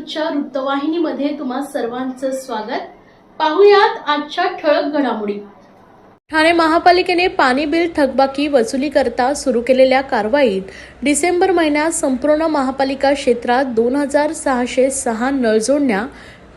न्यूजच्या वृत्तवाहिनीमध्ये तुम्हा सर्वांचं स्वागत. पाहुयात आजच्या ठळक घडामोडी. ठाणे महापालिकेने पाणी बिल थकबाकी वसुली करता सुरू केलेल्या कारवाईत डिसेंबर महिन्यात संपूर्ण महापालिका क्षेत्रात दोन हजार सहाशे सहा नळजोडण्या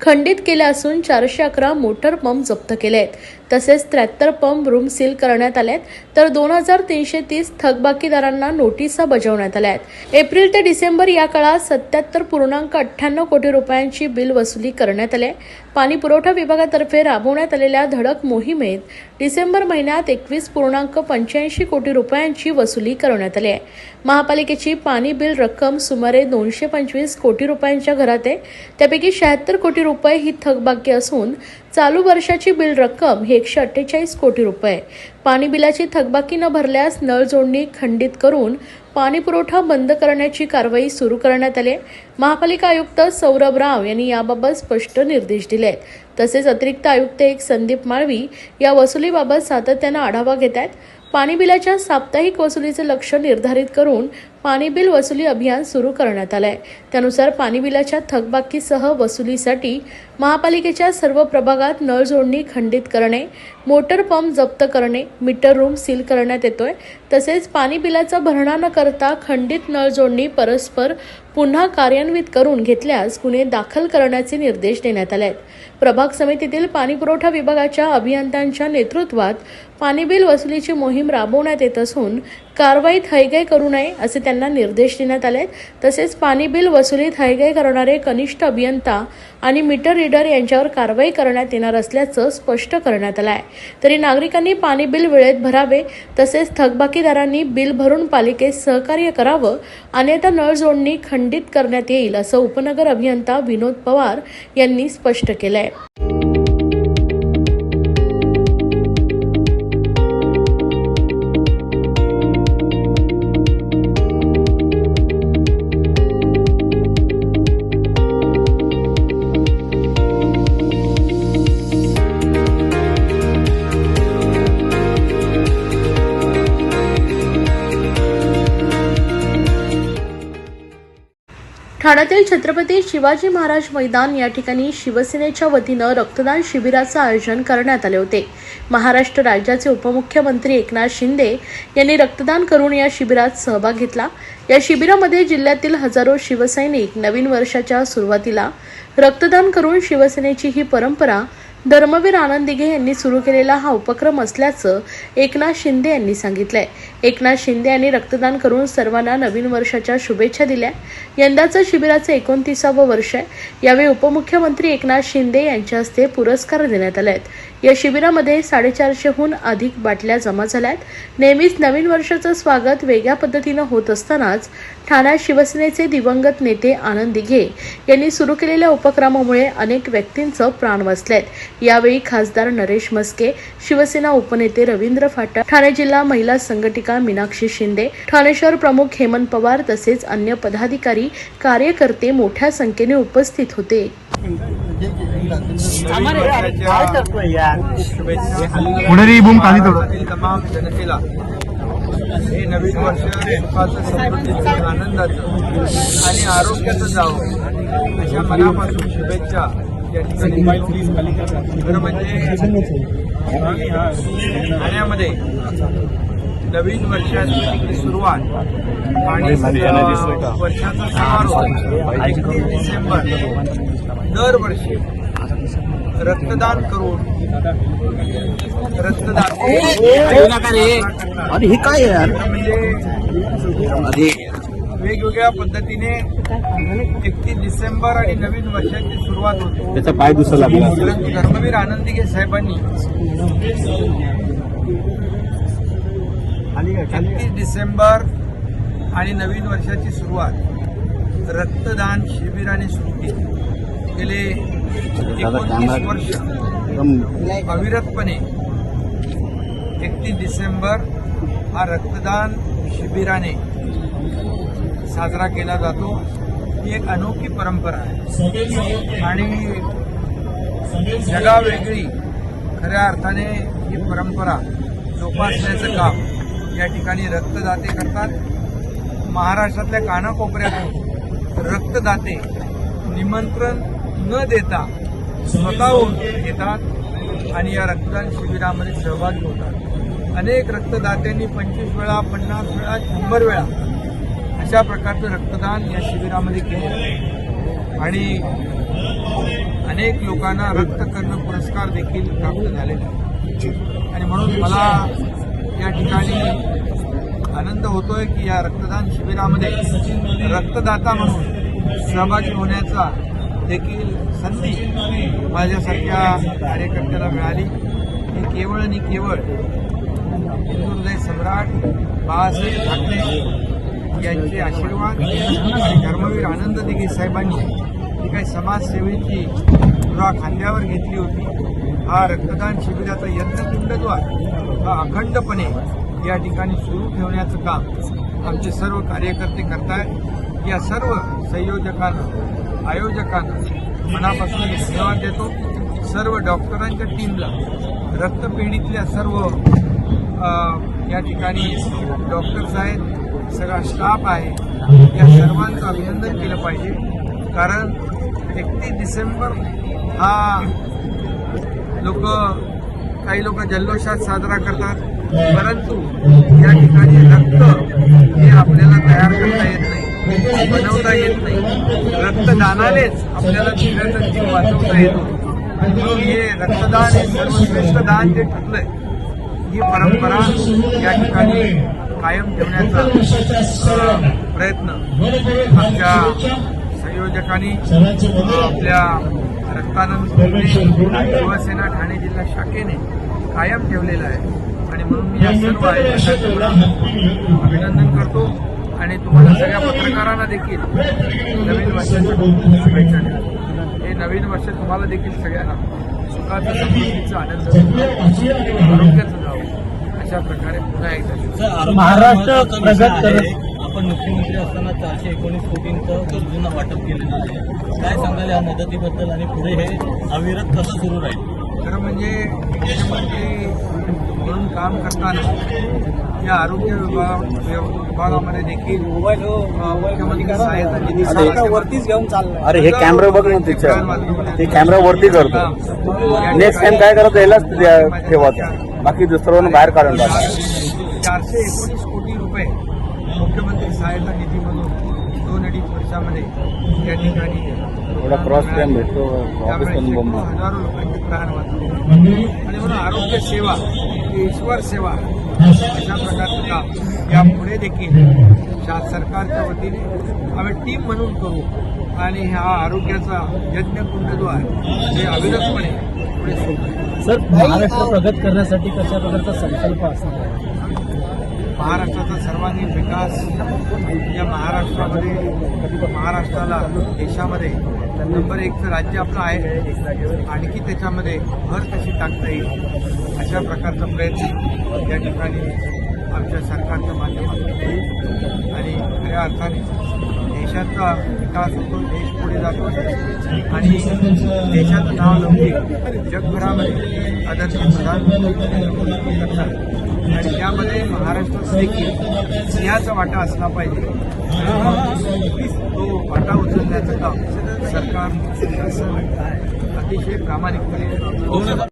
खंडित केल्या असून चारशे अकरा मोटर पंप जप्त केले आहेत. तसेच त्र्याहत्तर पंप रूम सील करण्यात आले आहेत. तर दोन हजार तीनशे तीस थकबाकीदारांना नोटिसा बजावण्यात आल्या आहेत. एप्रिल ते डिसेंबर या काळात सत्याहत्तर पूर्णांक अठ्ठ्याण्णव कोटी रुपयांची बिल वसुली करण्यात आली. आहे. पाणी पुरवठा विभागातर्फे राबवण्यात आलेल्या धडक मोहिमेत डिसेंबर महिन्यात एकवीस पूर्णांक पंच्याऐंशी कोटी रुपयांची वसुली करण्यात आली आहे. महापालिकेची पाणी बिल रक्कम सुमारे दोनशे पंचवीस कोटी रुपयांच्या घरात आहे. त्यापैकी शहात्तर कोटी रुपये ही थकबाकी असून चालू वर्षाची बिल रक्कम ही एकशे अठ्ठेचाळीस कोटी रुपये पाणी बिलाची थकबाकी न भरल्यास नळ जोडणी खंडित करून पाणीपुरवठा बंद करण्याची कारवाई सुरू करण्यात आली महापालिका आयुक्त सौरभ राव यांनी याबाबत स्पष्ट निर्देश दिले आहेत. तसेच अतिरिक्त आयुक्त एक संदीप माळवी या वसुलीबाबत सातत्यानं आढावा घेत आहेत. पाणी बिलाच्या साप्ताहिक वसुलीचे लक्ष निर्धारित करून पाणी बिल वसुली अभियान सुरू करण्यात आलं आहे त्यानुसार पाणी बिलाच्या थकबाकीसह वसुलीसाठी महापालिकेच्या सर्व प्रभागात नळ जोडणी खंडित करणे मोटर पंप जप्त करणे मीटर रूम सील करण्यात येतोय. तसेच पाणी बिलाचा भरणा न करता खंडित नळ जोडणी परस्पर पुन्हा कार्यान्वित करून घेतल्यास गुन्हे दाखल करण्याचे निर्देश देण्यात आले आहेत. प्रभाग समितीतील पाणी पुरवठा विभागाच्या अभियंत्यांच्या नेतृत्वात पाणी बिल वसुलीची मोहीम राबवण्यात येत असून कारवाईत हयगय करू नये असे त्यांना निर्देश देण्यात आले आहेत. तसेच पाणी बिल वसुलीत हयगय करणारे कनिष्ठ अभियंता आणि मीटर रीडर यांच्यावर कारवाई करण्यात येणार असल्याचं स्पष्ट करण्यात आलं आहे तरी नागरिकांनी पाणी बिल वेळेत भरावे तसेच थकबाकीदारांनी बिल भरून पालिकेस सहकार्य करावं अन्यथा नळ जोडणी खंडित करण्यात येईल असं उपनगर अभियंता विनोद पवार यांनी स्पष्ट केलं आहे ठाण्यातील छत्रपती शिवाजी महाराज मैदान या ठिकाणी शिवसेनेच्या वतीनं रक्तदान शिबिराचं आयोजन करण्यात आले होते. महाराष्ट्र राज्याचे उपमुख्यमंत्री एकनाथ शिंदे यांनी रक्तदान करून या शिबिरात सहभाग घेतला. या शिबिरामध्ये जिल्ह्यातील हजारो शिवसैनिक नवीन वर्षाच्या सुरुवातीला रक्तदान करून शिवसेनेची ही परंपरा धर्मवीर आनंद दिघे यांनी सुरू केलेला हा उपक्रम असल्याचं एकनाथ शिंदे यांनी सांगितलंय. एकनाथ शिंदे यांनी रक्तदान करून सर्वांना नवीन वर्षाच्या शुभेच्छा दिल्या. यंदाचं शिबिराचं एकोणतीसावं वर्ष आहे. यावेळी उपमुख्यमंत्री एकनाथ शिंदे यांच्या हस्ते पुरस्कार देण्यात आले आहेत या शिबिरामध्ये साडेचारशेहून अधिक बाटल्या जमा झाल्या आहेत नेहमीच नवीन वर्षाचं स्वागत वेगळ्या पद्धतीनं होत असतानाच ठाण्यात शिवसेनेचे दिवंगत नेते आनंद दिघे यांनी सुरू केलेल्या उपक्रमामुळे अनेक व्यक्तींचं प्राण वाचलेत. यावेळी खासदार नरेश मस्के शिवसेना उपनेते रवींद्र फाटक ठाणे जिल्हा महिला संघटिका मीनाक्षी शिंदे ठाणे शहर प्रमुख हेमंत पवार तसेच अन्य पदाधिकारी कार्यकर्ते मोठ्या संख्येने उपस्थित होते. जनतेला हे नवीन वर्ष सुखाचं समृद्धीचं आनंदाचं आणि आरोग्याचं जावं अशा मनापासून शुभेच्छा. या ठिकाणी खरं म्हणजे ठाण्यामध्ये नवीन वर्षाची सुरुवात आणि वर्षाचा समारोप एकतीस डिसेंबर दरवर्षी रक्तदान करून रक्तदान आणि हे काय यार? म्हणजे वेगवेगळ्या पद्धतीने एकतीस डिसेंबर आणि नवीन वर्षाची सुरुवात होते. त्याचा पाय दुसरा धर्मवीर आनंदीगे साहेबांनी एकतीस डिसेंबर आणि नवीन वर्षाची सुरुवात रक्तदान शिबिराने सुरू केली. गेले एकोणतीस वर्ष. अविरतपणे एकतीस डिसेंबर हा रक्तदान शिबिराने साजरा केला जातो. ही एक अनोखी परंपरा आहे. आणि जगावेगळी खऱ्या अर्थाने ही परंपरा जोपासण्याचं काम या ठिकाणी रक्तदाते करतात. महाराष्ट्रातल्या कानाकोपऱ्यातून रक्तदाते निमंत्रण न देता स्वतःहून येतात आणि या रक्तदान शिबिरामध्ये सहभागी होतात. अनेक रक्तदात्यांनी पंचवीस वेळा पन्नास वेळा शंभर वेळा अशा प्रकारचं रक्तदान या शिबिरामध्ये केले आणि अनेक लोकांना रक्तकर्ण पुरस्कार देखील प्राप्त झाले. आणि म्हणून मला या ठिकाणी आनंद होतोय की या रक्तदान शिबिरामध्ये रक्तदाता म्हणून सहभागी होण्याचा देखील संधी माझ्यासारख्या कार्यकर्त्याला मिळाली. ही केवळ आणि केवळ हिंदुहृदय सम्राट बाळासाहेब ठाकरे यांचे आशीर्वाद आणि धर्मवीर आनंद दिघे साहेबांनी जी काही समाजसेवेची धुरा खांद्यावर घेतली होती. हा रक्तदान शिबिराचा यज्ञकुंडद्वार हा अखंडपणे या ठिकाणी सुरू ठेवण्याचं काम आमचे सर्व कार्यकर्ते करतायत. या सर्व संयोजकांना आयोजकांना मनापासून धन्यवाद देतो. सर्व डॉक्टरांच्या टीमला रक्तपेढीतल्या सर्व या ठिकाणी डॉक्टर्स आहेत सगळा स्टाफ आहे. या सर्वांचं अभिनंदन केलं पाहिजे. कारण एकतीस डिसेंबर हा लोक काही लोक जल्लोषात साजरा करतात. परंतु या ठिकाणी रक्त हे आपल्याला तयार करता येत नाही. बनवता येत नाही. रक्तदानानेच आपल्याला दुसऱ्याचा जीव वाचवता येतो. म्हणून हे रक्तदान हे सर्वश्रेष्ठ दान जे ठरलंय ही परंपरा या ठिकाणी कायम ठेवण्याचा प्रयत्न आमच्या संयोजकांनी आपल्या रक्तानंद शिवसेना ठाणे जिल्हा शाखेने कायम ठेवलेला आहे. आणि म्हणून मी या सर्व अभिनंदन करतो. आणि तुम्हाला सगळ्या पत्रकारांना देखील नवीन वर्षाच्या शुभेच्छा देतो. हे नवीन वर्ष तुम्हाला देखील सगळ्यांना सुखाचं समृद्धीचं आनंद आरोग्याचं जावं. अशा प्रकारे पुन्हा एकदा शुभेच्छा. महाराष्ट्र प्रगत करत आपण मुख्यमंत्री असताना चारशे एकोणीस कोटींचं गरजूंना वाटप केलेलं आहे काय सांगाल या मदतीबद्दल आणि पुढे हे अविरत कसं सुरू राहील? खरं म्हणजे मुख्यमंत्री म्हणून काम करताना या आरोग्य विभाग विभागामध्ये देखील अ, मुख्यमंत्री सहायता निधी वरतीच घेऊन चाललं अरे हे कॅमेरा बघ ना तिच्या. ते कॅमेरा वरती करतो. नेक्स्ट टाइम काय करतो यालाच त्या- ठेवायचं बाकी दुसऱ्यावर बाहेर काढून चारशे एकोणीस कोटी रुपये मुख्यमंत्री सहायता निधीमधून दोन अडीच वर्षामध्ये या ठिकाणी हजारो लोकांचे प्राण वाचले. आणि म्हणून आरोग्य सेवा ईश्वर सेवा अशा प्रकारचं काम यापुढे देखील सरकारच्या वतीने आम्ही टीम म्हणून करू. आणि हा आरोग्याचा यज्ञकुंडद्वार हे अविरतपणे पुढे सुरू करू. सर महाराष्ट्र प्रगत करण्यासाठी कशा प्रकारचा संकल्प असणार महाराष्ट्राचा सर्वांगीण विकास या महाराष्ट्रामध्ये महाराष्ट्राला देशामध्ये नंबर एकचं राज्य आपलं आहे. आणखी त्याच्यामध्ये भर कशी टाकता येईल अशा प्रकारचा प्रयत्न या ठिकाणी आमच्या सरकारच्या माध्यमातून आणि खऱ्या अर्थाने देशाचा विकास होतो देश पुढे जातो. आणि देशाचं नाव लौकिक जगभरामध्ये आदर्श प्रधानमंत्री करतात. आणि त्यामध्ये महाराष्ट्राचा देखील सिंहाचा वाटा असला पाहिजे. तो वाटा उचलण्याचं काम सरकार अतिशय प्रामाणिकपणे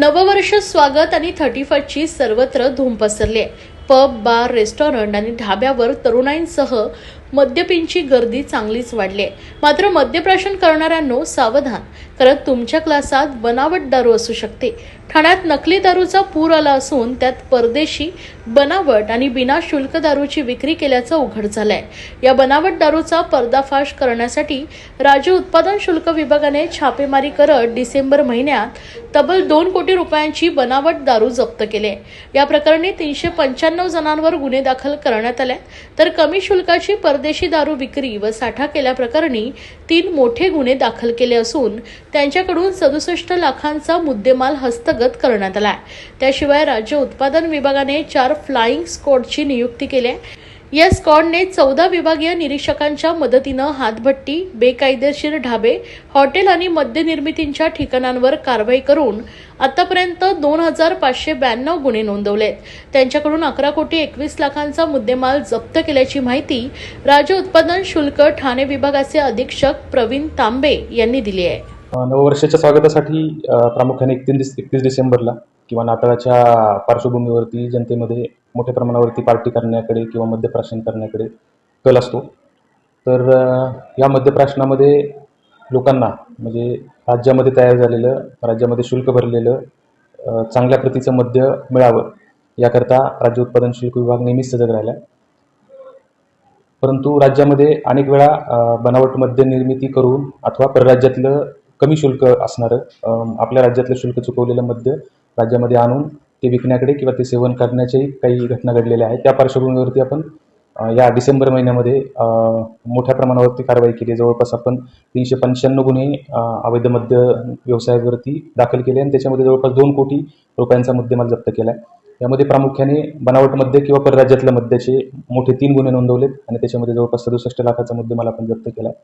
नववर्ष स्वागत आणि थर्टी फर्स्टची सर्वत्र धूम पसरली आहे. पब बार रेस्टॉरंट आणि ढाब्यावर तरुणाईंसह मद्यपींची गर्दी चांगलीच वाढली आहे. मात्र मद्यप्राशन करणाऱ्यांनो सावधान कारण तुमच्या क्लासात बनावट दारू असू शकते. ठाण्यात नकली दारूचा पूर आला असून त्यात परदेशी बनावट आणि विनाशुल्क दारूची विक्री केल्याचं उघड झालंय. या बनावट दारूचा पर्दाफाश करण्यासाठी राज्य उत्पादन शुल्क विभागाने छापेमारी करत डिसेंबर महिन्यात तब्बल दोन कोटी रुपयांची बनावट दारू जप्त केली. या प्रकरणी तीनशे पंच्याण्णव जणांवर गुन्हे दाखल करण्यात आले. तर कमी शुल्काची परदेशी दारू विक्री व साठा केल्याप्रकरणी तीन मोठे गुन्हे दाखल केले असून त्यांच्याकडून सदुसष्ट लाखांचा मुद्देमाल हस्तगत करण्यात आला त्याशिवाय राज्य उत्पादन विभागाने चार फ्लाइंग स्क्वॉडची नियुक्ती केली आहे. या स्कॉडने चौदा विभागीय निरीक्षकांच्या मदतीनं हातभट्टी बेकायदेशीर ढाबे हॉटेल आणि मद्यनिर्मितींच्या ठिकाणांवर कारवाई करून आतापर्यंत दोन हजार पाचशे ब्याण्णव गुन्हे नोंदवलेत. त्यांच्याकडून अकरा कोटी एकवीस लाखांचा मुद्देमाल जप्त केल्याची माहिती राज्य उत्पादन शुल्क ठाणे विभागाचे अधीक्षक प्रवीण तांबे यांनी दिली आहे. नववर्षाच्या स्वागतासाठी प्रामुख्याने एकतीस डिसेंबरला किंवा नाताळाच्या पार्श्वभूमीवरती जनतेमध्ये मोठ्या प्रमाणावरती पार्टी करण्याकडे किंवा मद्यप्राशन करण्याकडे कल असतो. तर या मद्यप्राशनामध्ये लोकांना म्हणजे राज्यामध्ये तयार झालेलं राज्यामध्ये शुल्क भरलेलं चांगल्या प्रतीचं मद्य मिळावं याकरता राज्य उत्पादन शुल्क विभाग नेहमीच सजग राहिला परंतु राज्यामध्ये अनेक वेळा बनावट मद्य निर्मिती करून अथवा परराज्यातलं कमी शुल्क असणारं आपल्या राज्यातलं शुल्क चुकवलेलं मद्य राज्यामध्ये आणून ते विकण्याकडे किंवा ते सेवन करण्याच्याही काही घटना घडलेल्या आहेत. त्या पार्श्वभूमीवरती आपण या डिसेंबर महिन्यामध्ये मोठ्या प्रमाणावरती कारवाई केली. जवळपास आपण तीनशे पंच्याण्णव गुन्हे अवैध मद्य व्यवसायावरती दाखल केले आणि त्याच्यामध्ये जवळपास दोन कोटी रुपयांचा मुद्देमाल जप्त केला आहे. यामध्ये प्रामुख्याने बनावट मद्य किंवा परराज्यातल्या मद्याचे मोठे तीन गुन्हे नोंदवलेत आणि त्याच्यामध्ये जवळपास सदुसष्ट लाखाचा मुद्देमाल आपण जप्त केला आहे.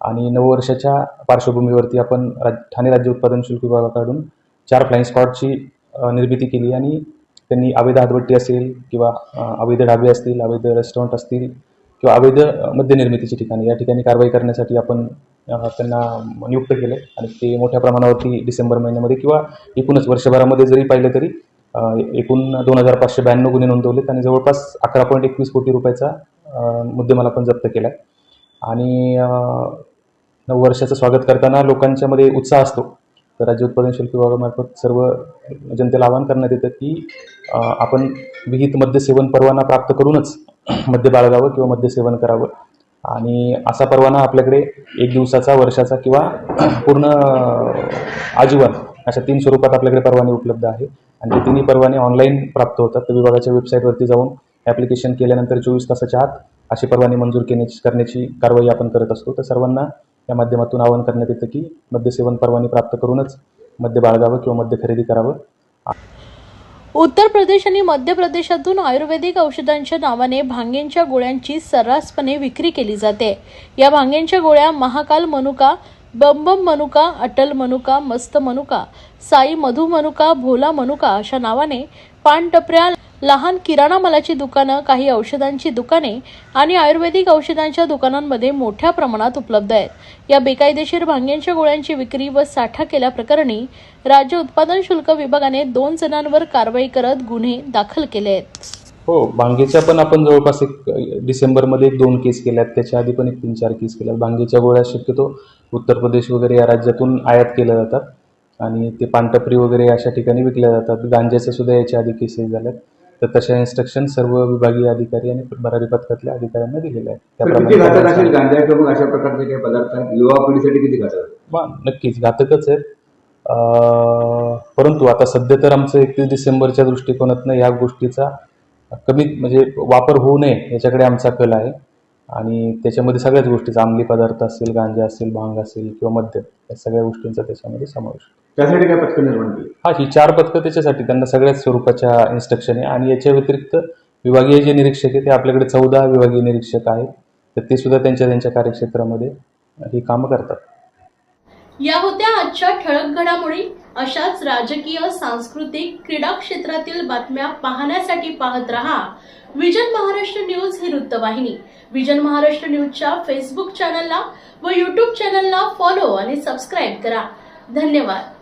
आणि नववर्षाच्या पार्श्वभूमीवरती आपण राज ठाणे राज्य उत्पादन शुल्क विभागाकडून चार फ्लाईंग स्क्वॉडची निर्मिती केली आणि त्यांनी अवैध हातभट्टी असेल किंवा अवैध ढाबे असतील अवैध रेस्टॉरंट असतील किंवा अवैध अ, मद्य ठिकाणी या ठिकाणी कारवाई करण्यासाठी आपण त्यांना नियुक्त केले आणि ते मोठ्या प्रमाणावरती डिसेंबर महिन्यामध्ये किंवा एकूणच वर्षभरामध्ये जरी पाहिलं तरी एकूण दोन हजार पाचशे ब्याण्णव गुन्हे नोंदवलेत आणि जवळपास अकरा पॉईंट एकवीस कोटी रुपयाचा मुद्देमाल आपण जप्त केला आहे आणि नऊ वर्षाचं स्वागत करताना लोकांच्यामध्ये उत्साह असतो. तर राज्य उत्पादन शुल्क विभागामार्फत सर्व जनतेला आवाहन करण्यात येतं की आपण विहित मद्यसेवन परवाना प्राप्त करूनच मद्य बाळगावं किंवा मद्यसेवन करावं. आणि असा परवाना आपल्याकडे एक दिवसाचा वर्षाचा किंवा पूर्ण आजीवन अशा तीन स्वरूपात आपल्याकडे परवाने उपलब्ध आहे. आणि ते तिन्ही परवाने ऑनलाईन प्राप्त होतात. तर विभागाच्या वेबसाईटवरती जाऊन ॲप्लिकेशन केल्यानंतर चोवीस तासाच्या आत असे परवाने मंजूर केण्याची करण्याची कारवाई आपण करत असतो. तर सर्वांना या माध्यमातून आवाहन करण्यात येतं की मद्यसेवन परवाने प्राप्त करूनच मद्य बाळगावं किंवा मद्य खरेदी करावं. उत्तर प्रदेश आणि मध्य प्रदेशातून आयुर्वेदिक औषधांच्या नावाने भांगेंच्या गोळ्यांची सर्रासपणे विक्री केली जाते. या भांगेंच्या गोळ्या महाकाल मनुका बंबम मनुका अटल मनुका मस्त मनुका साई मधु मनुका भोला मनुका अशा नावाने पानटपऱ्या लहान किराणा मालाची दुकानं काही औषधांची दुकाने आणि आयुर्वेदिक औषधांच्या दुकानांमध्ये मोठ्या प्रमाणात उपलब्ध आहेत. या बेकायदेशीर भांग्यांच्या गोळ्यांची विक्री व साठा केल्याप्रकरणी राज्य उत्पादन शुल्क विभागाने दोन जणांवर कारवाई करत गुन्हे दाखल केले आहेत. हो भांगेच्या पण आपण जवळपास एक डिसेंबरमध्ये एक दोन केस केल्यात. त्याच्या आधी पण एक तीन चार केस केल्यात. भांगेच्या गोळ्या शक्यतो उत्तर प्रदेश वगैरे या राज्यातून आयात केल्या जातात. आणि ते पानटपरी वगैरे अशा ठिकाणी विकल्या जातात. गांज्याच्या सुद्धा याच्या आधी केसेस झाल्यात. तर तशा इन्स्ट्रक्शन सर्व विभागीय अधिकारी आणि भरारी पथकातल्या अधिकाऱ्यांना दिलेल्या आहेत तर किती घातक असेल त्याप्रमाणे गांजा अशा प्रकारचे काही पदार्थ युवा पिढीसाठी किती घातक आहेत? वा, नक्कीच घातकच आहेत अं, परंतु आता सध्या तर आमचं एकतीस डिसेंबरच्या दृष्टिकोनातनं या गोष्टीचा कमी म्हणजे वापर होऊ नये याच्याकडे आमचा कल आहे आणि त्याच्यामध्ये सगळ्याच गोष्टीचा अंमली पदार्थ असेल गांजा असेल भांग असेल किंवा मद्य या सगळ्या गोष्टींचा त्याच्यामध्ये समावेश आहे. त्यासाठी काय पथकं निर्माण केली? हा ही चार पथकं त्याच्यासाठी त्यांना सगळ्याच स्वरूपाच्या इन्स्ट्रक्शन आहे. आणि याच्या व्यतिरिक्त विभागीय जे निरीक्षक आहे ते आपल्याकडे चौदा विभागीय निरीक्षक आहेत. तर ते सुद्धा त्यांच्या त्यांच्या कार्यक्षेत्रामध्ये ही कामं करतात. या होत्या आजच्या ठळक घडामोडी. अशाच राजकीय सांस्कृतिक क्रीडा क्षेत्रातील बातम्या पाहण्यासाठी पाहत रहा. विजन महाराष्ट्र न्यूज ही वृत्तवाहिनी. विजन महाराष्ट्र न्यूजच्या फेसबुक चॅनलला व युट्यूब चॅनलला फॉलो आणि सबस्क्राईब करा. धन्यवाद.